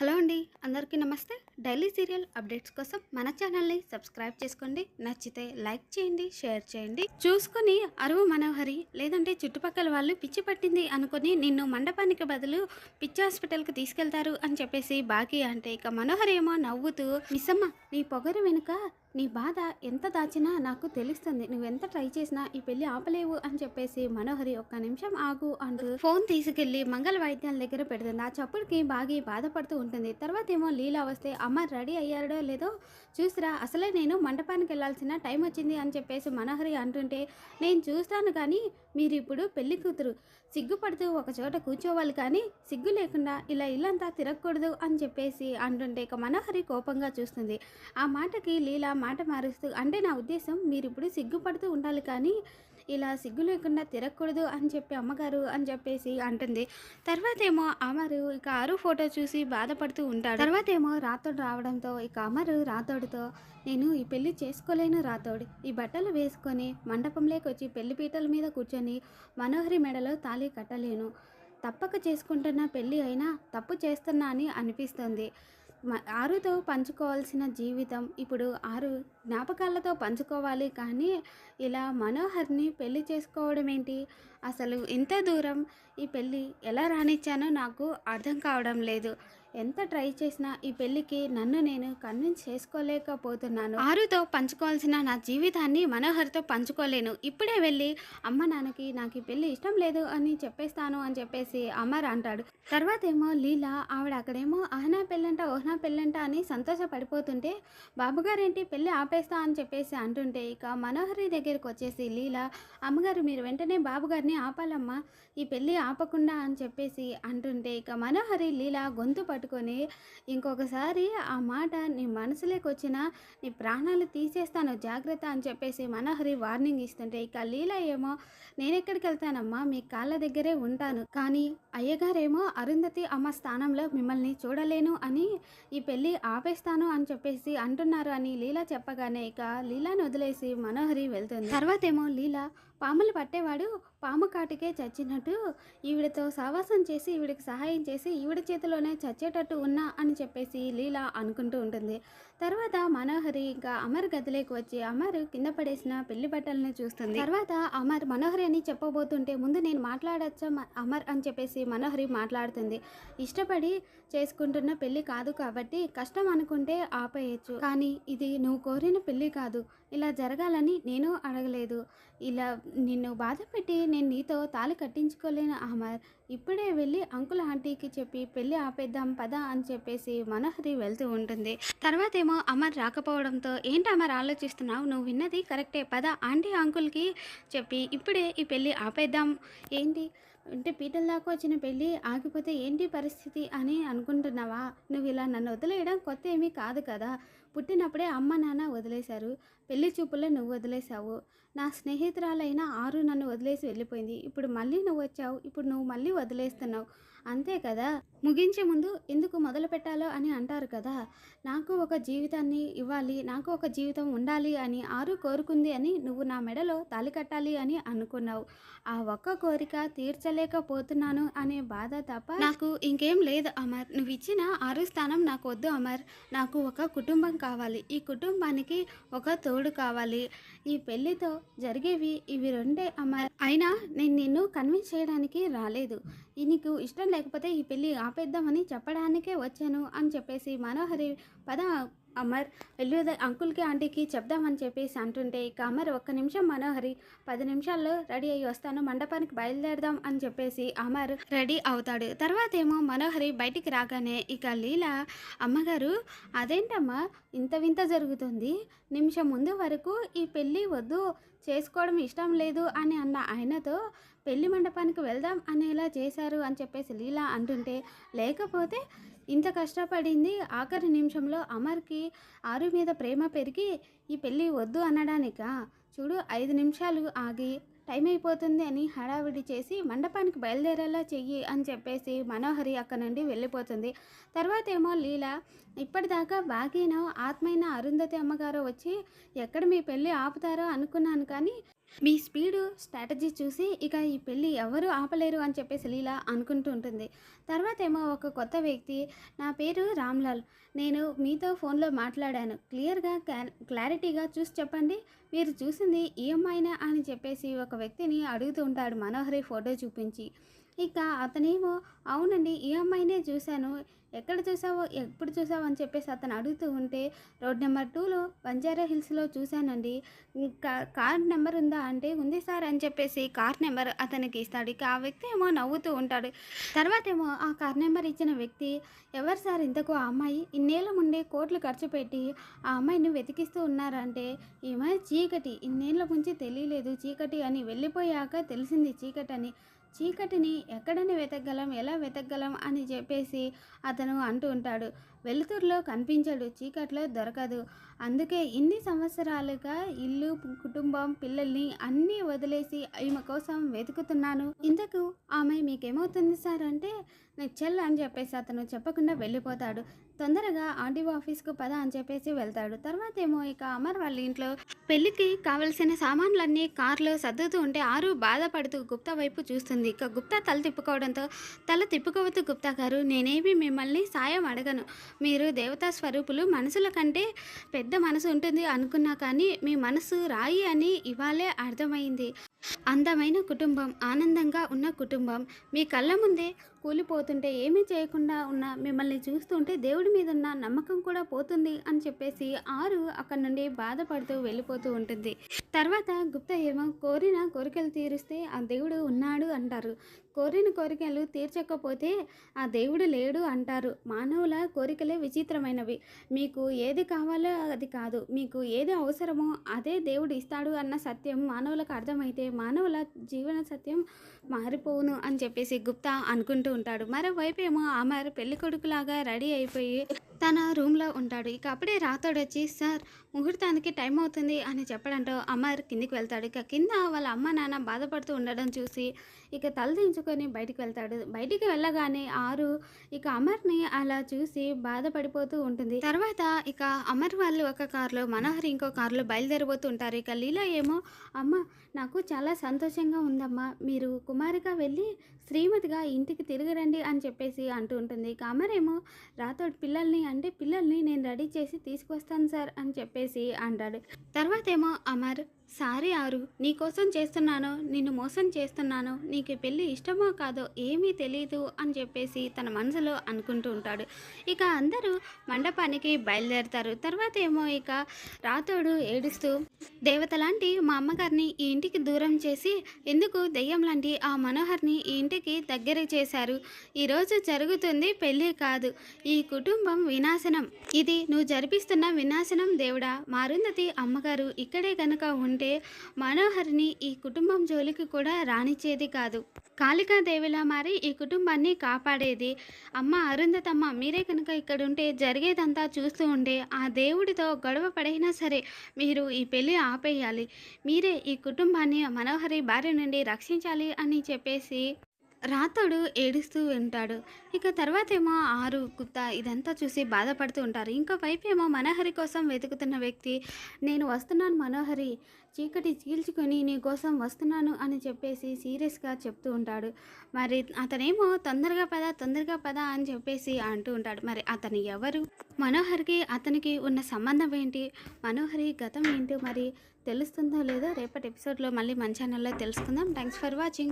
Hello అండి అందరికీ నమస్తే. డైలీ సీరియల్ అప్డేట్స్ కోసం మన ఛానల్ని సబ్స్క్రైబ్ చేసుకోండి నచ్చితే లైక్ చేయండి షేర్ చేయండి. చూసుకొని అరువు మనోహరి లేదంటే చుట్టుపక్కల వాళ్ళు పిచ్చి పట్టింది అనుకొని నిన్ను మండపానికి బదులు పిచ్చి హాస్పిటల్కి తీసుకెళ్తారు అని చెప్పేసి బాకీ అంటే ఇక మనోహరి ఏమో నవ్వుతూ మిస్సమ్మ నీ పొగరు వెనుక నీ బాధ ఎంత దాచినా నాకు తెలుస్తుంది. నువ్వెంత ట్రై చేసినా ఈ పెళ్ళి ఆపలేవు అని చెప్పేసి మనోహరి ఒక్క నిమిషం ఆగు అంటూ ఫోన్ తీసుకెళ్ళి మంగళ వైద్యాల దగ్గర పెడుతుంది. ఆ చప్పుడుకి బాగి బాధపడుతూ ఉంటుంది. తర్వాత ఏమో లీలా వస్తే అమ్మ రెడీ అయ్యారో లేదో చూసిరా అసలే నేను మండపానికి వెళ్ళాల్సిన టైం వచ్చింది అని చెప్పేసి మనోహరి అంటుంటే నేను చూస్తాను కానీ మీరు ఇప్పుడు పెళ్ళి కూతురు. సిగ్గుపడుతూ ఒక చోట కూర్చోవాలి కానీ సిగ్గు లేకుండా ఇలా ఇల్లంతా తిరగకూడదు అని చెప్పేసి అంటుంటే ఇక మనోహరి కోపంగా చూస్తుంది. ఆ మాటకి లీలా మాట మారుస్తూ అంటే నా ఉద్దేశం మీరు ఇప్పుడు సిగ్గుపడుతూ ఉండాలి కానీ ఇలా సిగ్గు లేకుండా తిరగకూడదు అని చెప్పి అమ్మగారు అని చెప్పేసి అంటుంది. తర్వాత ఏమో అమరు ఇక ఆరు ఫోటో చూసి బాధపడుతూ ఉంటాడు. తర్వాత ఏమో రాతోడు రావడంతో ఇక అమరు రాతోడుతో నేను ఈ పెళ్ళి చేసుకోలేను రాతోడు. ఈ బట్టలు వేసుకొని మండపంలోకి వచ్చి పెళ్ళి పీటల మీద కూర్చొని మనోహరి మెడలో తాళి కట్టలేను. తప్పక చేసుకుంటున్న పెళ్ళి అయినా తప్పు చేస్తున్నా అని అనిపిస్తుంది. మ- ఆరుతో పంచుకోవాల్సిన జీవితం ఇప్పుడు ఆరు జ్ఞాపకాలతో పంచుకోవాలి. కానీ ఇలా మనోహర్ని పెళ్ళి చేసుకోవడం ఏంటి అసలు ఇంత దూరం ఈ పెళ్ళి ఎలా రానిచ్చానో నాకు అర్థం కావడం లేదు. ఎంత ట్రై చేసినా ఈ పెళ్ళికి నన్ను నేను కన్విన్స్ చేసుకోలేకపోతున్నాను. ఆరుతో పంచుకోవాల్సిన నా జీవితాన్ని మనోహర్తో పంచుకోలేను. ఇప్పుడే వెళ్ళి అమ్మ నాన్నకి నాకు ఈ పెళ్ళి ఇష్టం లేదు అని చెప్పేస్తాను అని చెప్పేసి అమర్ అంటాడు. తర్వాత ఏమో లీలా ఆవిడ అక్కడేమో అహనా పెళ్ళంట ఓహనా పెళ్ళంట అని సంతోషపడిపోతుంటే బాబుగారేంటి పెళ్ళి ఆపేస్తా అని చెప్పేసి అంటుంటే ఇక మనోహరి దగ్గరికి వచ్చేసి లీలా అమ్మగారు మీరు వెంటనే బాబుగారిని ఆపాలమ్మా ఈ పెళ్ళి ఆపకుండా అని చెప్పేసి అంటుంటే ఇక మనోహరి లీలా గొంతు పట్టుకొని ఇంకొకసారి ఆ మాట నీ మనసులోకి వచ్చిన నీ ప్రాణాలు తీసేస్తాను జాగ్రత్త అని చెప్పేసి మనోహరి వార్నింగ్ ఇస్తుంటే ఇక లీల ఏమో నేనెక్కడికి వెళ్తానమ్మా? మీ కాళ్ళ దగ్గరే ఉంటాను. కానీ అయ్యగారేమో అరుంధతి అమ్మ స్థానంలో మిమ్మల్ని చూడలేను అని ఈ పెళ్ళి ఆపేస్తాను అని చెప్పేసి అంటున్నారు అని లీలా చెప్పగానే ఇక లీలాను వదిలేసి మనోహరి వెళ్తుంది. తర్వాత ఏమో లీలా పాములు పట్టేవాడు పాము కాటికే చచ్చినట్టు ఈవిడతో సావాసం చేసి ఈవిడికి సహాయం చేసి ఈవిడ చేతిలోనే చచ్చేటట్టు ఉన్నా అని చెప్పేసి లీలా అనుకుంటూ ఉంటుంది. తర్వాత మనోహరి ఇంకా అమర్ గదిలోకి వచ్చి అమర్ కింద పడేసిన పెళ్ళి బట్టల్ని చూస్తుంది. తర్వాత అమర్ మనోహరి అని చెప్పబోతుంటే ముందు నేను మాట్లాడచ్చా మ- అమర్? అని చెప్పేసి మనోహరి మాట్లాడుతుంది. ఇష్టపడి చేసుకుంటున్న పెళ్ళి కాదు కాబట్టి కష్టం అనుకుంటే ఆపేయచ్చు. కానీ ఇది నువ్వు కోరిన పెళ్ళి కాదు. ఇలా జరగాలని నేను అడగలేదు. ఇలా నిన్ను బాధ పెట్టి నేను నీతో తాళి కట్టించుకోలేను అమర్ ఇప్పుడే వెళ్ళి అంకుల్ ఆంటీకి చెప్పి పెళ్ళి ఆపేద్దాం పద అని చెప్పేసి మనోహరి వెళ్తూ ఉంటుంది. తర్వాత ఏమో అమర్ రాకపోవడంతో ఏంటి అమర్ ఆలోచిస్తున్నావు? నువ్వు విన్నది కరెక్టే పద ఆంటీ అంకుల్కి చెప్పి ఇప్పుడే ఈ పెళ్ళి ఆపేద్దాం. ఏంటి? అంటే పీటల దాకా వచ్చిన పెళ్ళి ఆగిపోతే ఏంటి పరిస్థితి? అని అనుకుంటున్నావా? నువ్వు ఇలా నన్ను వదిలేయడం కొత్త ఏమీ కాదు కదా. పుట్టినప్పుడే అమ్మ నాన్న వదిలేశారు. పెళ్ళి చూపుల్లో నువ్వు వదిలేశావు. నా స్నేహితురాలైన ఆరు నన్ను వదిలేసి వెళ్ళిపోయింది. ఇప్పుడు మళ్ళీ నువ్వు వచ్చావు. ఇప్పుడు నువ్వు మళ్ళీ వదిలేస్తున్నావు. అంతే కదా? ముగించే ముందు ఎందుకు మొదలు పెట్టాలో అని అంటారు కదా? నాకు ఒక జీవితాన్ని ఇవ్వాలి నాకు ఒక జీవితం ఉండాలి అని ఆరు కోరుకుంది అని నువ్వు నా మెడలో తాలి కట్టాలి అని అనుకున్నావు. ఆ ఒక్క కోరిక తీర్చలేకపోతున్నాను అనే బాధ తప్ప నాకు ఇంకేం లేదు అమర్. నువ్వు ఇచ్చిన ఆరు స్థానం నాకు వద్దు అమర్. నాకు ఒక కుటుంబం కావాలి. ఈ కుటుంబానికి ఒక తోడు కావాలి. ఈ పెళ్ళితో జరిగేవి ఇవి రెండే అమర్. అయినా నేను నిన్ను కన్విన్స్ చేయడానికి రాలేదు. నీకు ఇష్టం లేకపోతే ఈ పెళ్ళి ఆపేద్దామని చెప్పడానికే వచ్చాను అని చెప్పేసి మనోహరి పద అమర్ వెళ్ళి అంకుల్కి ఆంటీకి చెప్దామని చెప్పేసి అంటుంటే ఇక అమర్ ఒక్క నిమిషం మనోహరి పది నిమిషాల్లో రెడీ అయ్యి వస్తాను మండపానికి బయలుదేరదాం అని చెప్పేసి అమర్ రెడీ అవుతాడు. తర్వాత ఏమో మనోహరి బయటికి రాగానే ఇక లీల అమ్మగారు అదేంటమ్మా ఇంత వింత జరుగుతుంది నిమిషం ముందు వరకు ఈ పెళ్ళి వద్దు చేసుకోవడం ఇష్టం లేదు అని అన్న ఆయనతో పెళ్ళి మండపానికి వెళ్దాం అనేలా చేశారు అని చెప్పేసి లీలా అంటుంటే లేకపోతే ఇంత కష్టపడింది ఆఖరి నిమిషంలో అమర్కి ఆరు మీద ప్రేమ పెరిగి ఈ పెళ్ళి వద్దు అనడానికా? చూడు ఐదు నిమిషాలు ఆగి టైం అయిపోతుంది అని హడావిడి చేసి మండపానికి బయలుదేరేలా చెయ్యి అని చెప్పేసి మనోహరి అక్కడ నుండి వెళ్ళిపోతుంది. తర్వాత ఏమో లీల ఇప్పటిదాకా బాగీనో ఆత్మైన అరుంధతి అమ్మగారు వచ్చి ఎక్కడ మీ పెళ్ళి ఆపుతారో అనుకున్నాను కానీ మీ స్పీడు స్ట్రాటజీ చూసి ఇక ఈ పెళ్ళి ఎవరు ఆపలేరు అని చెప్పేసి లీలా అనుకుంటూ ఉంటుంది. తర్వాత ఏమో ఒక కొత్త వ్యక్తి నా పేరు రామ్లాల్. నేను మీతో ఫోన్లో మాట్లాడాను. క్లియర్గా క్లారిటీగా చూసి చెప్పండి. మీరు చూసింది ఈ అమ్మాయినా అని చెప్పేసి ఒక వ్యక్తిని అడుగుతూ ఉంటాడు మనోహరి ఫోటో చూపించి. ఇక అతనేమో అవునండి ఈ అమ్మాయినే చూశాను. ఎక్కడ చూసావో ఎప్పుడు చూసావో అని చెప్పేసి అతను అడుగుతూ ఉంటే రోడ్ నెంబర్ టూలో బంజారా హిల్స్లో చూశానండి. కార్ నెంబర్ ఉందా అంటే ఉంది సార్ అని చెప్పేసి కార్ నెంబర్ అతనికి ఇస్తాడు. ఇక ఆ వ్యక్తి ఏమో నవ్వుతూ ఉంటాడు. తర్వాత ఏమో ఆ కార్ నెంబర్ ఇచ్చిన వ్యక్తి ఎవరు సార్ ఇంతకు ఆ అమ్మాయి? ఇన్నేళ్ళ ముందే కోట్లు ఖర్చు పెట్టి ఆ అమ్మాయిని వెతికిస్తూ ఉన్నారంటే ఈమె చీకటి. ఇన్నేళ్ళ గురించి తెలియలేదు చీకటి అని వెళ్ళిపోయాక తెలిసింది చీకటి అని చీకటిని ఎక్కడని వెతకగలం ఎలా వెతకగలం అని చెప్పేసి అతను అంటూ ఉంటాడు. వెలుతురులో కనిపించడు చీకట్లో దొరకదు. అందుకే ఇన్ని సంవత్సరాలుగా ఇల్లు కుటుంబం పిల్లల్ని అన్నీ వదిలేసి ఈమె కోసం వెతుకుతున్నాను. ఇంతకు ఆమె మీకేమవుతుంది సార్ అంటే నాకు చెల్ అని చెప్పేసి అతను చెప్పకుండా వెళ్ళిపోతాడు. తొందరగా ఆర్డీఓ ఆఫీస్కు పద అని చెప్పేసి వెళ్తాడు. తర్వాత ఏమో ఇక అమర్ వాళ్ళ ఇంట్లో పెళ్ళికి కావలసిన సామాన్లన్నీ కార్లో సర్దుతూ ఉంటే ఆరు బాధపడుతూ గుప్తా వైపు చూస్తుంది. ఇక గుప్తా తల తిప్పుకోవడంతో తల తిప్పుకోవద్దు గుప్తా గారు నేనేమి మిమ్మల్ని సాయం అడగను. మీరు దేవతా స్వరూపులు మనసుల కంటే పెద్ద మనసు ఉంటుంది అనుకున్నా కానీ మీ మనసు రాయి అని ఇవాళే అర్థమైంది. అందమైన కుటుంబం ఆనందంగా ఉన్న కుటుంబం. మీ కళ్ళ ముందే కూలిపోతుంటే ఏమీ చేయకుండా ఉన్న మిమ్మల్ని చూస్తుంటే దేవుడి మీద ఉన్న నమ్మకం కూడా పోతుంది అని చెప్పేసి ఆరు అక్కడ నుండి బాధపడుతూ వెళ్ళిపోతూ ఉంటుంది. తర్వాత గుప్త ఏమో కోరిన కోరికలు తీరిస్తే ఆ దేవుడు ఉన్నాడు అంటారు. కోరిన కోరికలు తీర్చకపోతే ఆ దేవుడు లేడు అంటారు. మానవుల కోరికలే విచిత్రమైనవి. మీకు ఏది కావాలో అది కాదు. మీకు ఏది అవసరమో అదే దేవుడు ఇస్తాడు అన్న సత్యం మానవులకు అర్థమైతే మానవుల జీవన సత్యం మారిపోవును అని చెప్పేసి గుప్తా అనుకుంటూ ఉంటాడు. మరోవైపు ఏమో అమర్ పెళ్ళి కొడుకులాగా రెడీ అయిపోయి తన రూమ్లో ఉంటాడు. ఇక అప్పుడే రాతోడు వచ్చి సార్ ముహూర్తానికి టైం అవుతుంది అని చెప్పడంతో అమర్ కిందికి వెళ్తాడు. ఇక కింద వాళ్ళ అమ్మ నాన్న బాధపడుతూ ఉండడం చూసి ఇక తల దించుకొని బయటికి వెళ్తాడు. బయటికి వెళ్ళగానే ఆరు ఇక అమర్ని అలా చూసి బాధపడిపోతూ ఉంటుంది. తర్వాత ఇక అమర్ వాళ్ళు ఒక కారులో మనోహర్ ఇంకో కారులో బయలుదేరిపోతూ ఉంటారు. ఇక లీలా ఏమో అమ్మ నాకు చాలా సంతోషంగా ఉందమ్మా. మీరు కుమారిగా వెళ్ళి శ్రీమతిగా ఇంటికి తిరిగి తిరిగి రండి అని చెప్పేసి అంటూ ఉంటుంది. కామరేమో రాతోడు పిల్లల్ని అంటే పిల్లల్ని నేను రెడీ చేసి తీసుకొస్తాను సార్ అని చెప్పేసి అంటాడు. తర్వాత ఏమో అమర్ సారీ ఆరు నీకోసం చేస్తున్నాను నిన్ను మోసం చేస్తున్నాను నీకు పెళ్ళి ఇష్టమో కాదో ఏమీ తెలియదు అని చెప్పేసి తన మనసులో అనుకుంటూ ఉంటాడు. ఇక అందరూ మండపానికి బయలుదేరుతారు. తర్వాత ఏమో ఇక రాతోడు ఏడుస్తూ దేవత లాంటి మా అమ్మగారిని ఈ ఇంటికి దూరం చేసి ఎందుకు దెయ్యం లాంటి ఆ మనోహర్ని ఈ ఇంటికి దగ్గర చేశారు? ఈరోజు జరుగుతుంది పెళ్ళి కాదు. ఈ కుటుంబం వినాశనం. ఇది నువ్వు జరిపిస్తున్న వినాశనం దేవుడా? మారుందతి అమ్మగారు ఇక్కడే కనుక ఉంటే మనోహర్ని ఈ కుటుంబం జోలికి కూడా రానిచ్చేది కాదు. కాళికాదేవిలా మారి ఈ కుటుంబాన్ని కాపాడేది. అమ్మ అరుంధతమ్మ మీరే కనుక ఇక్కడ ఉంటే జరిగేదంతా చూస్తూ ఉండే ఆ దేవుడితో గొడవ పడైనా సరే మీరు ఈ పెళ్ళి ఆపేయాలి. మీరే ఈ కుటుంబాన్ని మనోహరి భార్య నుండి రక్షించాలి అని చెప్పేసి రాతోడు ఏడుస్తూ ఉంటాడు. ఇక తర్వాత ఏమో ఆరు గుప్తా ఇదంతా చూసి బాధపడుతూ ఉంటారు. ఇంకో వైపు ఏమో మనోహరి కోసం వెతుకుతున్న వ్యక్తి నేను వస్తున్నాను మనోహరి చీకటి చీల్చుకొని నీ కోసం వస్తున్నాను అని చెప్పేసి సీరియస్గా చెప్తూ ఉంటాడు. మరి అతనేమో తొందరగా పద తొందరగా పద అని చెప్పేసి అంటూ ఉంటాడు. మరి అతను ఎవరు? మనోహర్కి అతనికి ఉన్న సంబంధం ఏంటి? మనోహరి గతం ఏంటో మరి తెలుస్తుందో లేదో రేపటి ఎపిసోడ్లో మళ్ళీ మన ఛానల్లో తెలుసుకుందాం. Thanks for watching.